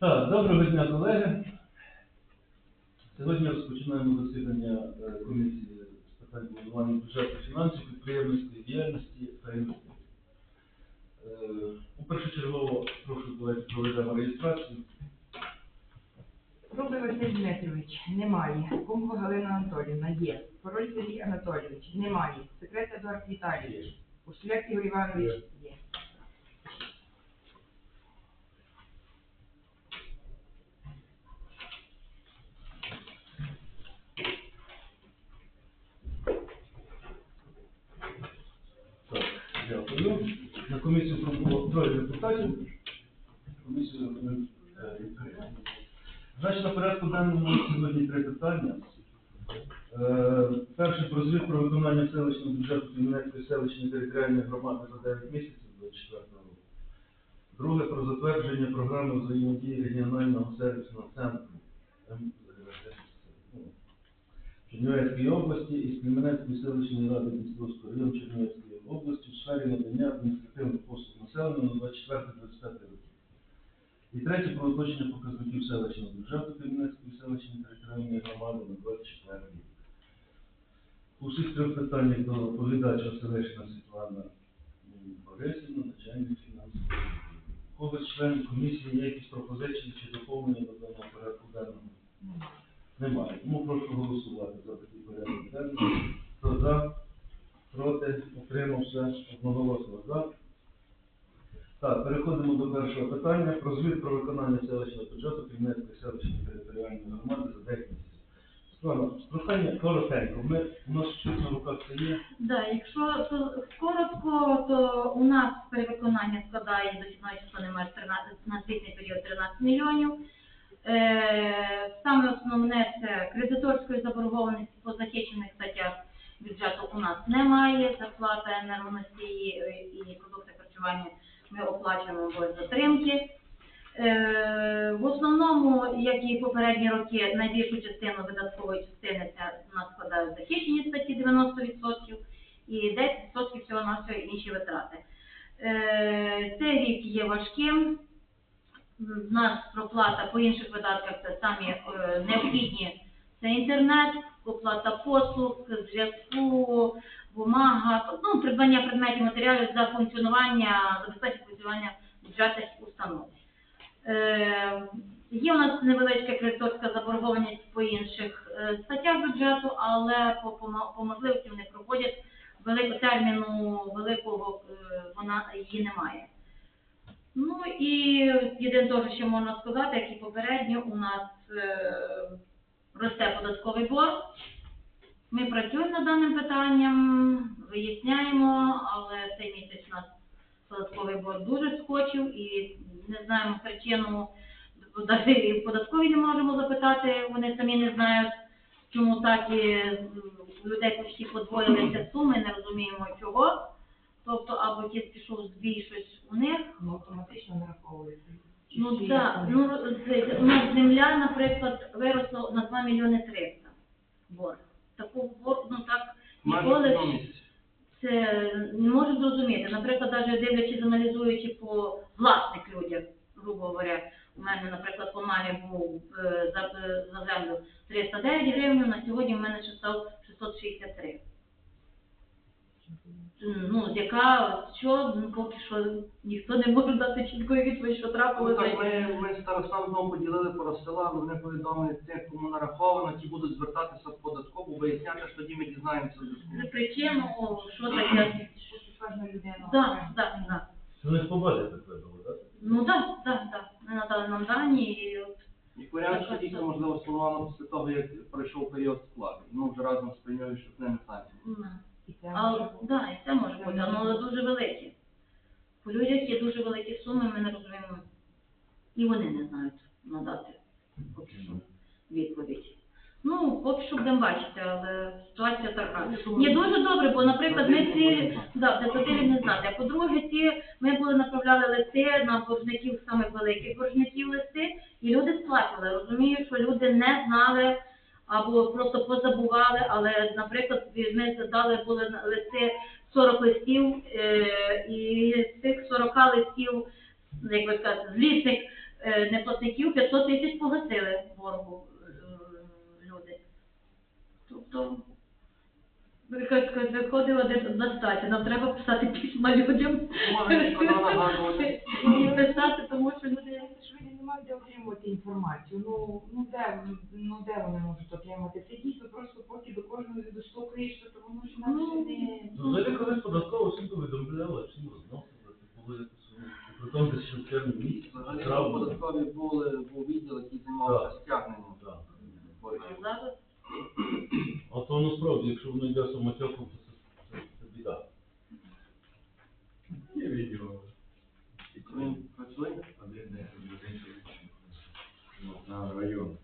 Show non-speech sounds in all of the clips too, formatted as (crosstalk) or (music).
Так, доброго дня, колеги. Сьогодні розпочинаємо засідання е, комісії з питань планування бюджету фінансів, підприємницької діяльності та інвестицій. Е, У першочергово прошу давайте проведемо реєстрацію. Рубин Василь Дмитрович, немає. Кумко Галина Анатолівна є. Король Сергій Анатолійович, немає. Секретар Едуард Віталійович. Ушляк Ігор Іванович є. Так, дякую. На комісію пробуло троє депутатів. Комісію е, відкрито. Значить, на порядку денному сьогодні три питання. Е, Перше про звіт про виконання селищного бюджету Кремінецької селищної територіальної громади за 9 місяців 24 року. Друге про затвердження програми взаємодії регіонального сервісного центру ну, Чернівецької області і Кремінецької селищної ради Дністровського району Чернівецької області в сфері надання адміністративних послуг населенню на 24-25 роки. І третє про уточнення показників селищного бюджету Кремінецької селищної територіальної громади на 24 рік. У всіх трьох питаннях до доповідача Селищна Світлана Борисівна, начальник фінансової. У Когось член комісії є якісь пропозиції чи доповнення до даного порядку денного? Немає. Тому прошу голосувати за такий порядок денний. Хто за, проти, утримався, одноголосно за. Так, переходимо до першого питання. Про звіт про виконання селищного бюджету Кремінецької селищної територіальної громади за 9 місяців. Прохання коротенько. Ми, у нас щось на руках це є. Да, якщо то коротко, то у нас перевиконання складає до 17 числа немає 13, на цей період 13 мільйонів. Е, саме основне це кредиторської заборгованості по захищених статтях бюджету у нас немає. Зарплата енергоносії е, і продукти харчування ми оплачуємо без затримки. Е, В основному, як і попередні роки, найбільшу частину видаткової частини у нас складають захищені статті 90% і 10% всього на все інші витрати. Е, Цей рік є важким. В нас проплата по інших видатках це самі необхідні. Це інтернет, оплата послуг, зв'язку, бумага, ну, придбання предметів матеріалів за функціонування, забезпечення функціонування бюджетних установ. Е, Є у нас невеличка кредиторська заборгованість по інших е, статтях бюджету, але по, по, по можливості вони проходять великого терміну великого е, вона її немає. Ну і єдине теж, що можна сказати, як і попередньо, у нас е, росте податковий борг. Ми працюємо над даним питанням, виясняємо, але цей місяць у нас податковий борг дуже скочив і не знаємо причину, навіть і в податковій не можемо запитати, вони самі не знають, чому так і людей почти подвоїлися суми, не розуміємо чого. Тобто або ті пішов збій щось у них, Ну, автоматично нараховується. Ну так, ну дивіться, у нас земля, наприклад, виросла на 2 мільйони 300 борг. Таку борг, ну так ніколи це не можу зрозуміти. Наприклад, навіть дивлячись, аналізуючи по власних людях, грубо говоря, у мене, наприклад, по мамі був е, за, е, за землю 309 гривень, на сьогодні в мене ще став 663. Ну, яка, що, ну, поки що ніхто не може дати чіткої відповіді, що Ну, трапилося. так ми, ми старостам знову поділили по розсилали, вони повідомили тих, кому нараховано, ті будуть звертатися в податкову, виясняти, що тоді ми дізнаємося. За причину, що таке. Кожна людина. Так, так, так. Це не по так? Ну так, так, так. Ми надали нам дані і от Як варіант, що дійсно можливо сформовано після того, як пройшов період складу. Ну, вже разом з прийняли, що це не так. м, І це А, може бути. да, і це може бути, але дуже великі. По людях є дуже великі суми, ми не розуміємо. І вони не знають надати поки що відповідь. Ну, поки що будемо бачити, але ситуація така. Ні, дуже добре, бо, наприклад, ми ці да, депутатів не знати. А по-друге, ці ми були направляли листи на боржників, саме великих боржників листи, і люди сплатили. Розумію, що люди не знали або просто позабували, але, наприклад, ми задали були листи 40 листів, е, і з цих 40 листів як ви скажете, злісних е, неплатників 500 тисяч погасили боргу е, люди. Тобто, виходить один достатньо. Нам треба писати письма людям. І писати, тому що люди Що вони не мають де отримувати інформацію. Ну, ну де, ну де вони можуть отримати? Це дійсно просто поки до кожного достукаєш, то воно ж нам ще не... Ну, взагалі, колись податково всім повідомляли, всім розносили, це ну, при тому ще в червні місяці, Взагалі, податковій були, був відділ, який займався стягненням. Зараз. А то насправді, якщо воно йде самотеком, то це, це, це біда. Є відео. Він працює? Один день, один Ну, на район.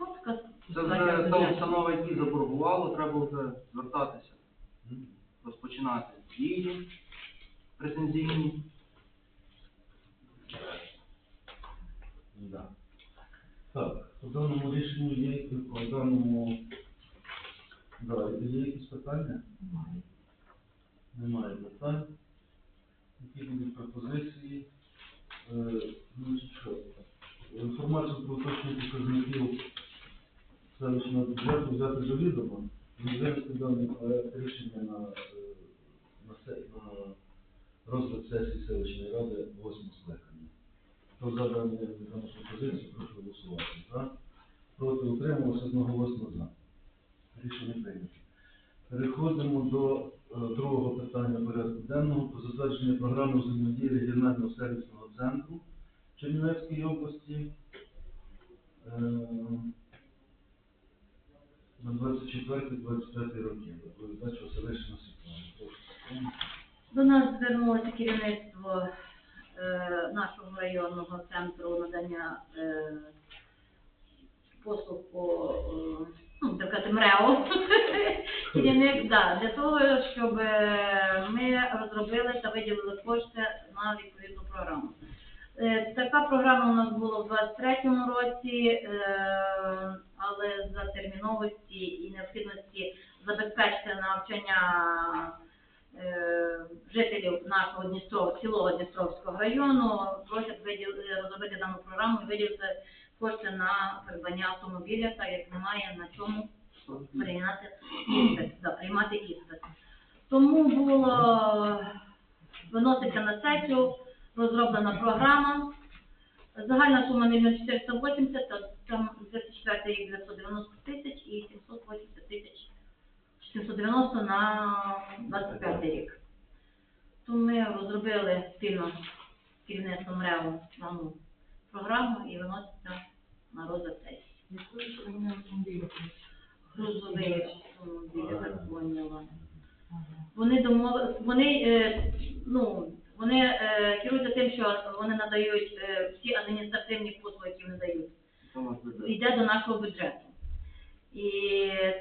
Ну, така Це ситуація вже та бюджету. установа, які заборгувало, треба вже звертатися, М. розпочинати дії претензійні. Да. Так, по даному рішенню є, по даному, да, є якісь питання? Немає. Немає питань. Які будуть пропозиції? Е, що? Інформацію про уточнення показників селищного бюджету взяти до відома і винести даний проект рішення на, е, на, на розгляд сесії селищної ради восьмого скликання. Хто за дану пропозицію, прошу голосувати. За. Проти утримувався одноголосно за. Рішення прийнято. Переходимо до е, другого питання порядку денного про затвердження програми взаємодії регіонального сервісного центру Чернівецької області е, на 24-25 роки. Доповідач Василишина. Світлана. До нас звернулося керівництво е, нашого районного центру надання е, послуг по е, ну, так сказати, МРЕО. (laughs) Керівник, да, для того, щоб е, ми розробили та виділили кошти на відповідну програму. Е, Така програма у нас була в 23-му році, е, але за терміновості і необхідності забезпечити навчання жителів нашого Дністров, цілого Дністровського району просять розробити дану програму і виділити кошти на придбання автомобіля, так як немає на чому прийняти іспит, да, приймати іспит. Тому було виноситься на сесію, розроблена програма. Загальна сума 1 480, та там 24 рік 990 тисяч і 780 тисяч 790 на 25 рік. То ми розробили спільно з керівництвом РЕО програму і виноситься на розгляд сесії. Грузовий автомобіль, я так поняла. Вони домов... вони, е, ну, вони е, керуються тим, що вони надають е, всі адміністративні послуги, які вони дають. Йде до нашого бюджету. І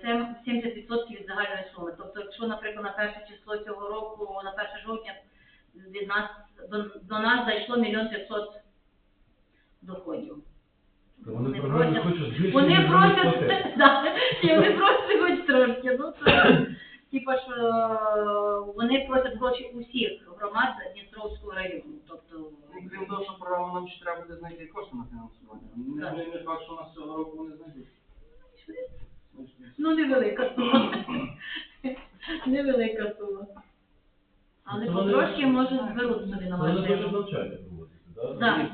це 70% від загальної суми. Тобто, якщо, наприклад, на перше число цього року, на 1 жовтня від нас до, до нас зайшло мільйон п'ятсот доходів. Та Вони програмі просять- хочуть збільшити Вони просять, пакет. (laughs) да, і вони просять хоч трошки. Ну, це, типа, що е, вони просять гроші усіх громад Дністровського району. Тобто, Ну, Крім того, що програму нам ще треба буде знайти кошти на фінансування. Не, не, не факт, що у нас цього року вони знайдуть. ну, невелика сума. Невелика сума. Але вони- потрошки, може, зберуть собі на Вони хочуть машину. навчання проводити, так? Так.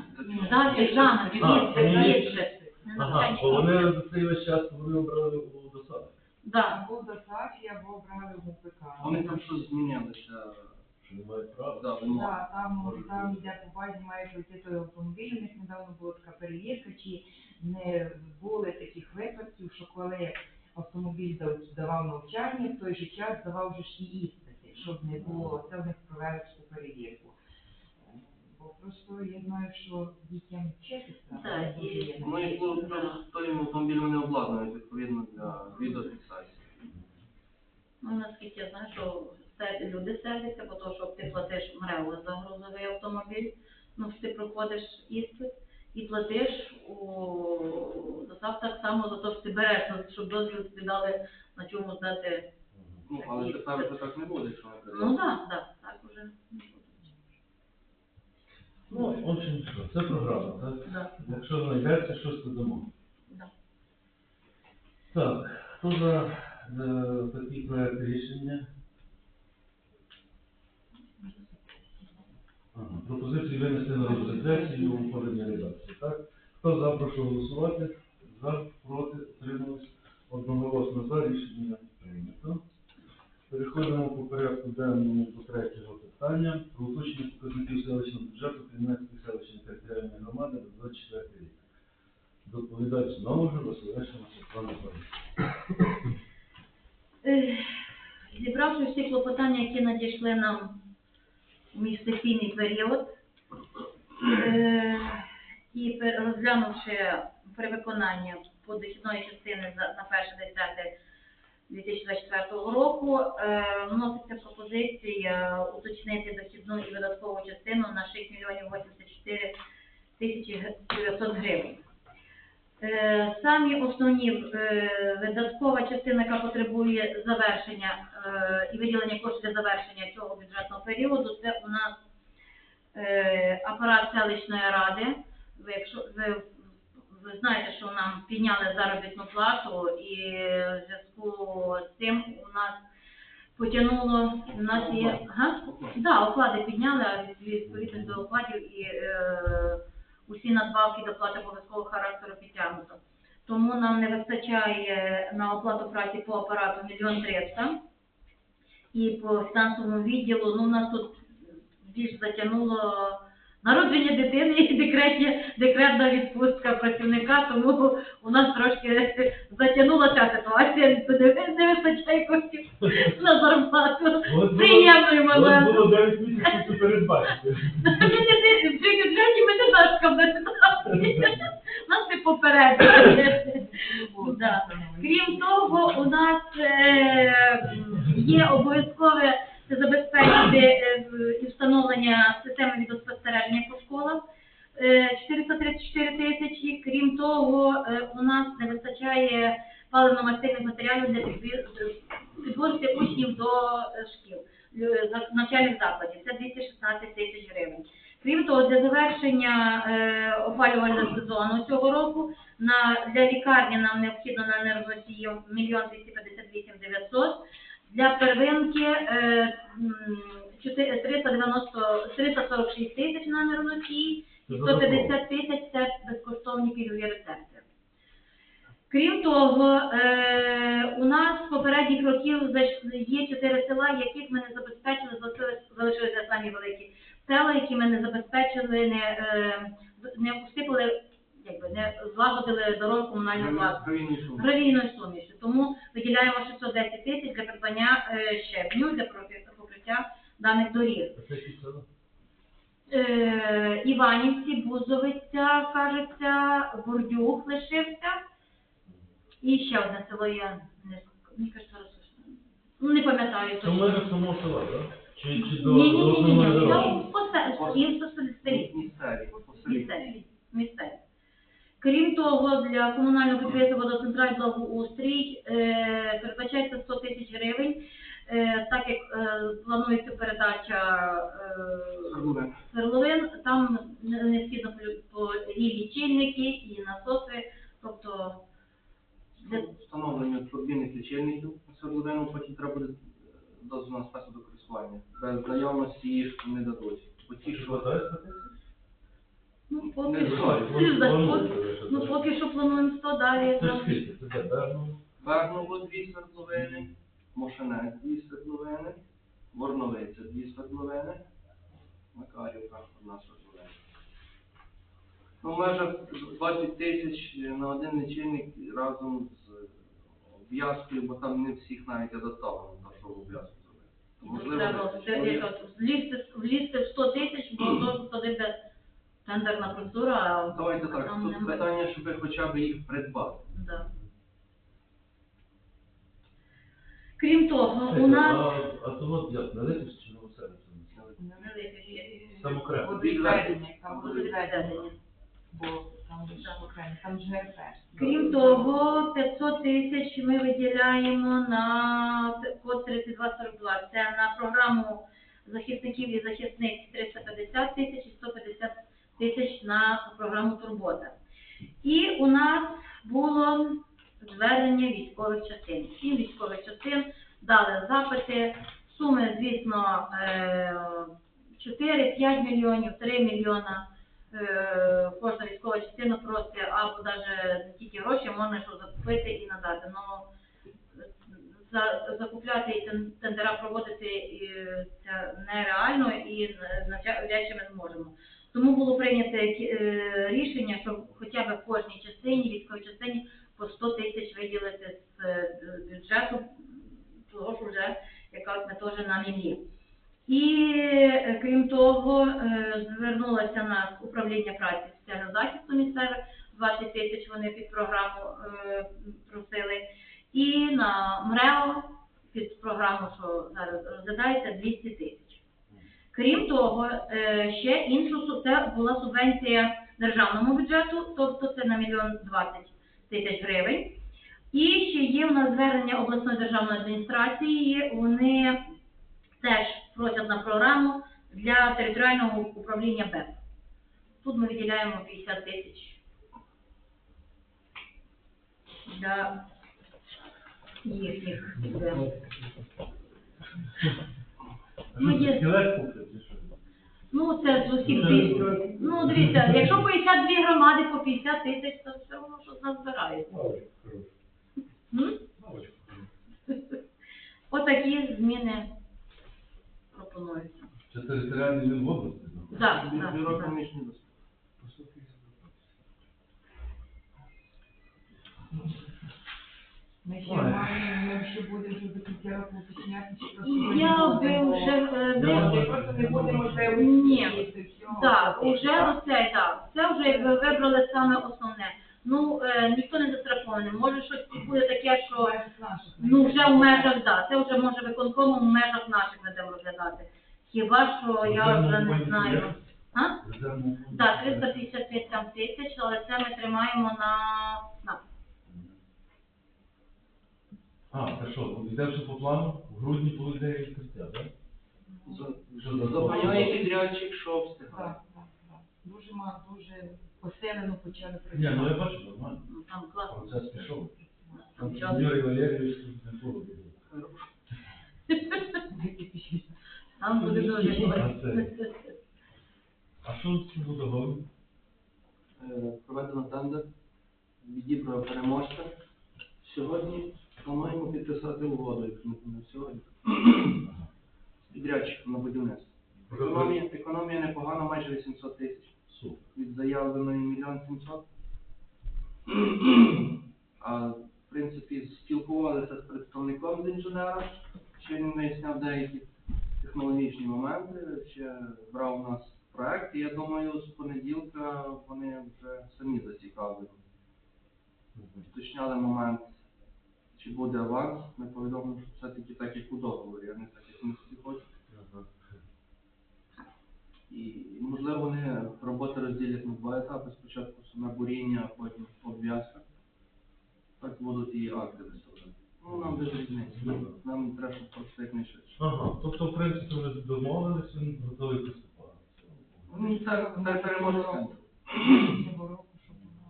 Так, екзамен, А, візит. Ага, бо вони за цей весь час вони обрали у досаду. Да. Або до або брали в УПК. Вони там щось змінилися. Що не мають права. Да, вимоги. Так, там, там йде по базі, має пройти той автомобіль. У них недавно була така перевірка, чи не були таких випадків, що коли автомобіль дав- давав навчання, в той же час давав вже ж і іспити, щоб не було, це в них провели цю перевірку. Бо просто я знаю, що дітям вчитися. Так, і- Ну і плюс плюс автомобіль вони обладнують відповідно для відеофіксації. Ну, наскільки я знаю, що се- люди сервіться, бо то, що ти платиш МРЕО за грузовий автомобіль, ну, ти проходиш іспит і платиш у ДОСАВ так само за те, що ти береш, ну, щоб дозвіл тобі дали на чому здати. Ну, але тепер вже так не буде, якщо не Ну, так, так, так уже не буде. Очень що, це програма, так? Да, Якщо знайдеться, щось то дамо. да. Так, хто за е, такий проект рішення? Ага, Пропозиції винести на розгляд у поданій редакції, так? Хто за, прошу голосувати. За, проти, утримались. Одноголосно за рішення прийнято. Переходимо по порядку денному до третього питання про уточнення показників селищного бюджету Кремлівської селищної територіальної громади до 24 рік. Доповідач знову ж Василешина Світлана Павлівна. Е, Зібравши всі клопотання, які надійшли нам у міжсесійний період, е, і розглянувши перевиконання по дохідної частини на 1.10 2024 року, е, вноситься пропозиція уточнити дохідну і видаткову частину на 6 мільйонів 84 тисячі 900 гривень. Е, Самі основні е, видаткова частина, яка потребує завершення і виділення коштів для завершення цього бюджетного періоду, це у нас апарат селищної ради. Якщо ви, знаєте, що нам підняли заробітну плату, і в зв'язку з цим у нас потягнуло у нас є га? Да, оклади підняли, а від- відповідно до окладів і е, усі надбавки до плати обов'язкового характеру підтягнуто. Тому нам не вистачає на оплату праці по апарату мільйон триста. І по фінансовому відділу, ну, у нас тут більш затягнуло народження дитини і декретні, декретна відпустка працівника, тому у нас трошки затягнула ця ситуація, не, не вистачає коштів (laughs) на зарплату. От моментом. було 9 місяців передбачити. При бюджеті ми не дашкам на ситуації. Нас не попередили. Крім того, у нас е, є обов'язкове це забезпечити е, встановлення системи відеоспостереження по школах. е, 434 тисячі. Крім того, е, у нас не вистачає паливно-мастильних матеріалів для підвозки учнів до е, шкіл, е, навчальних закладів. Це 216 тисяч гривень. Крім того, для завершення е, опалювального сезону цього року на для лікарні нам необхідно на енергоносії мільйон 258 900. Для первинки е, м, чотири- 390 346 тисяч на енергоносії і 150 тисяч це безкоштовні пільгові рецепти. Крім того, е, у нас з попередніх років зайш- є чотири села, яких ми не забезпечили, залишились- залишилися самі великі села, які ми не забезпечили, не, е, не усипали, якби не злагодили дорогу комунального власності суми. гравійною. Тому виділяємо 610 тисяч для придбання е, щебню для покриття- покриття даних доріг. Е, Іванівці, Бузовиця, кажеться, Бурдюк лишився. І ще одне село я не мені кажуть, зараз ну, не пам'ятаю Це точно. межах самого села, так? Чи, чи до, Ні, ні, до ні, ні, основної ні. дороги? По селі, по селі. Місцеві. Крім для комунального підприємства «Водоцентраль благоустрій» е, передбачається 100 тисяч гривень, е, так як е, планується передача е, Свердловин. свердловин, там не- необхідно полю- по і лічильники, і насоси, тобто для- Встановлення турбінних лічильників на свердловину, потім треба буде дозвіл на спецу до користування. Без наявності їх не дадуть. Бо ті, Чи що хватає 100 тисяч? ну, Не поки що, знаю, плануєте, ну, поки що плануємо 100 далі. Це ж там. скільки? Це де, Берну? Верново дві свердловини, Мошенець дві свердловини, Ворновиця дві свердловини, Макарівка одна свердловина. Ну, межах 20 тисяч на один лічильник разом з обв'язкою, бо там не всіх навіть адаптовано, та що обв'язку зробити. Влізти, в 100 тисяч, бо то буде тендерна процедура, а Давайте так, Там тут немає. питання, щоб хоча б їх придбати. Да. Крім того, у нас а то от як, на Липівську чи? Там окремо. Водовідведення, там. Бо там окремо, там ж ГРП. крім того, 500 тисяч ми виділяємо на код 3242. Це на програму захисників і захисниць 350 тисяч і 150 на програму Турбота. І у нас було звернення військових частин. Сім військових частин дали запити. Суми, звісно, е, 4-5 мільйонів, 3 мільйона. Е, Кожна військова частина просить або навіть тільки гроші, можна що закупити і надати. Ну, за, закупляти і тен- тендера проводити е, це нереально і навряд чи ми зможемо. Тому було прийнято е, рішення, що хоча б в кожній частині, військовій частині, по 100 тисяч виділити з е, бюджету, того ж вже ми теж на мілі. І е, крім того, е, звернулося нас управління праці соціального захисту місцеве, 20 тисяч вони під програму просили. І на МРЕО під програму, що зараз розглядається, 200 тисяч. Крім того, ще іншу це була субвенція державному бюджету, тобто це на мільйон 20 тисяч гривень. І ще є у нас звернення обласної державної адміністрації. Вони теж просять на програму для територіального управління БЕП. Тут ми виділяємо 50 тисяч для їхніх. Ну, є. Скелет купити, чи що? Ну, це з усіх тисяч. Ну, дивіться, якщо 52 громади по 50 тисяч, то все одно щось назбирається. М? Отакі зміни пропонуються. Це територіальний він області? ну? Так, так, так. Ми ще маємо, ми ще будемо вже до кінця року уточняти, що просто Я буде, би вже е, просто не будемо вже Ні. Так, уже оце, так. Це вже ви вибрали саме основне. Ну, е, ніхто не застрахований. Може щось буде таке, що Бувають наших, ну вже в межах, да, це вже може виконкомом в межах наших будемо розглядати. Хіба що я вже не знаю. А? Так, 355 там тисяч, але це ми тримаємо на, на А, це що, все по плану? В грудні поведе відкриття, так? Що підрядчик, що встигає. Так, так, так. Дуже мало, дуже поселено почали Ні, ну я працювати. бачу, нормально. ну, там класно. Процес пішов. Там час. Юрій Валерійович тут не було. Там буде дуже А добре. це? А що з цим водогоном? Е, Проведено тендер, відібрав переможця. Сьогодні плануємо підписати угоду, як не помиляюсь, сьогодні. Підрядчиком на будівництво. Економія, економія непогана, майже 800 тисяч. Від заявленої мільйон сімсот. А в принципі спілкувалися з представником з інженера, ще він виясняв деякі технологічні моменти, ще брав у нас проект, і я думаю, з понеділка вони вже самі зацікавлені. Уточняли момент, чи буде аванс. Ми повідомили, що все-таки так, як у договорі, а не так, як ми всі хочемо. І можливо вони роботи розділять на два етапи. Спочатку саме буріння, а потім обв'язка. Так будуть і акти виставляти. Ну нам без різниці. Нам, нам треба, щоб просто якнайшвидше. Ага, тобто, в принципі, вже домовилися, він готовий приступати. Ну так, так переможе центр. Цього року, щоб воно-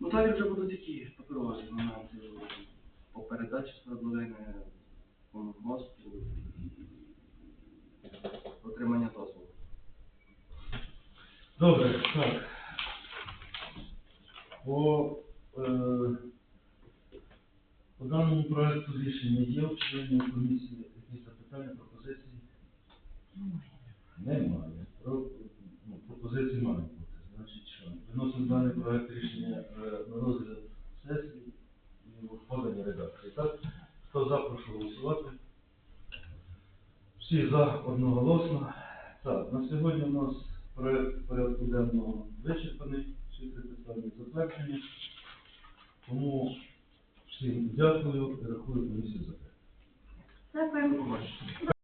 Ну далі вже будуть які паперові моменти по передачі свердловини, по мосту і отримання дозволу. Добре, так. По, е, по даному проекту рішення є членів комісії якісь запитання, пропозиції? Немає. Про, ну, пропозиції мають бути. Значить, що? Виносимо даний проект рішення е, на розгляд сесії поданій редакції. Так? Хто за, прошу голосувати. Всі за одноголосно. Так, на сьогодні у нас проєкт порядку денного вичерпаний, всі три питання затверджені. Тому всім дякую і рахую комісію за те. Дякую.